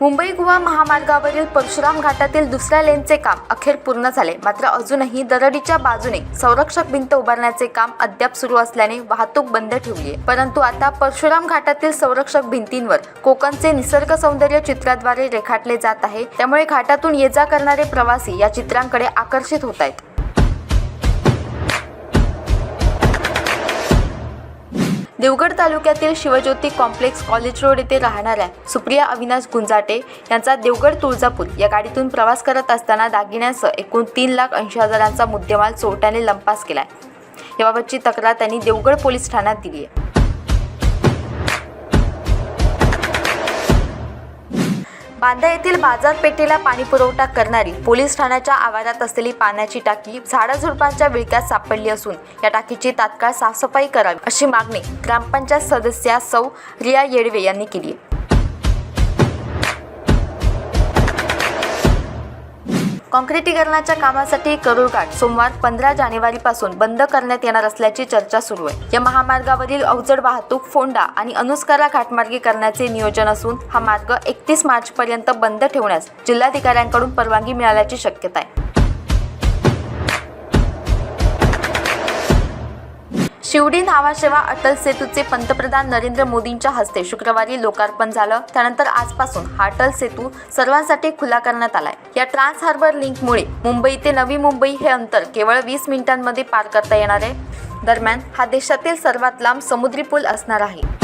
मुंबई गोवा महामार्गावरील परशुराम घाटातील दुसऱ्या लेनचे काम अखेर पूर्ण झाले. मात्र अजूनही दरडीच्या बाजूने संरक्षक भिंत उभारण्याचे काम अद्याप सुरू असल्याने वाहतूक बंद ठेवली आहे परंतु आता परशुराम घाटातील संरक्षक भिंतींवर कोकणचे निसर्ग सौंदर्य चित्राद्वारे रेखाटले जात आहे. त्यामुळे घाटातून ये जा करणारे प्रवासी या चित्रांकडे आकर्षित होत आहेत. देवगड तालुक्यातील शिवज्योती कॉम्प्लेक्स कॉलेज रोड येथे राहणाऱ्या सुप्रिया अविनाश गुंजाटे यांचा देवगड तुळजापूर या गाडीतून प्रवास करत असताना दागिन्यांसह एकूण तीन लाख ऐंशी हजारांचा मुद्देमाल चोरट्याने लंपास केलाय. याबाबतची तक्रार त्यांनी देवगड पोलीस ठाण्यात दिली आहे. बांदा येथील बाजारपेठेला पाणी पुरवठा करणारी पोलीस ठाण्याच्या आवारात असलेली पाण्याची टाकी झाडाझुडपांच्या विळक्यात सापडली असून या टाकीची तात्काळ साफसफाई करावी अशी मागणी ग्रामपंचायत सदस्या सौ रिया येडवे यांनी केली आहे काँक्रिटीकरणाच्या कामासाठी करूरघाट सोमवार पंधरा जानेवारीपासून बंद करण्यात येणार असल्याची चर्चा सुरू आहे. या महामार्गावरील अवजड वाहतूक फोंडा आणि अनुस्कारा घाटमार्गी करण्याचे नियोजन असून हा मार्ग एकतीस मार्चपर्यंत बंद ठेवण्यास जिल्हाधिकाऱ्यांकडून परवानगी मिळाल्याची शक्यता आहे. शिवडी नावा सेवा अटल सेतूचे पंतप्रधान नरेंद्र मोदींच्या हस्ते शुक्रवारी लोकार्पण झालं. त्यानंतर आजपासून हा अटल सेतू सर्वांसाठी खुला करण्यात आलाय. या ट्रान्स हार्बर लिंकमुळे मुंबई ते नवी मुंबई हे अंतर केवळ वीस मिनिटांमध्ये पार करता येणार आहे. दरम्यान हा देशातील सर्वात लांब समुद्री पूल असणार आहे.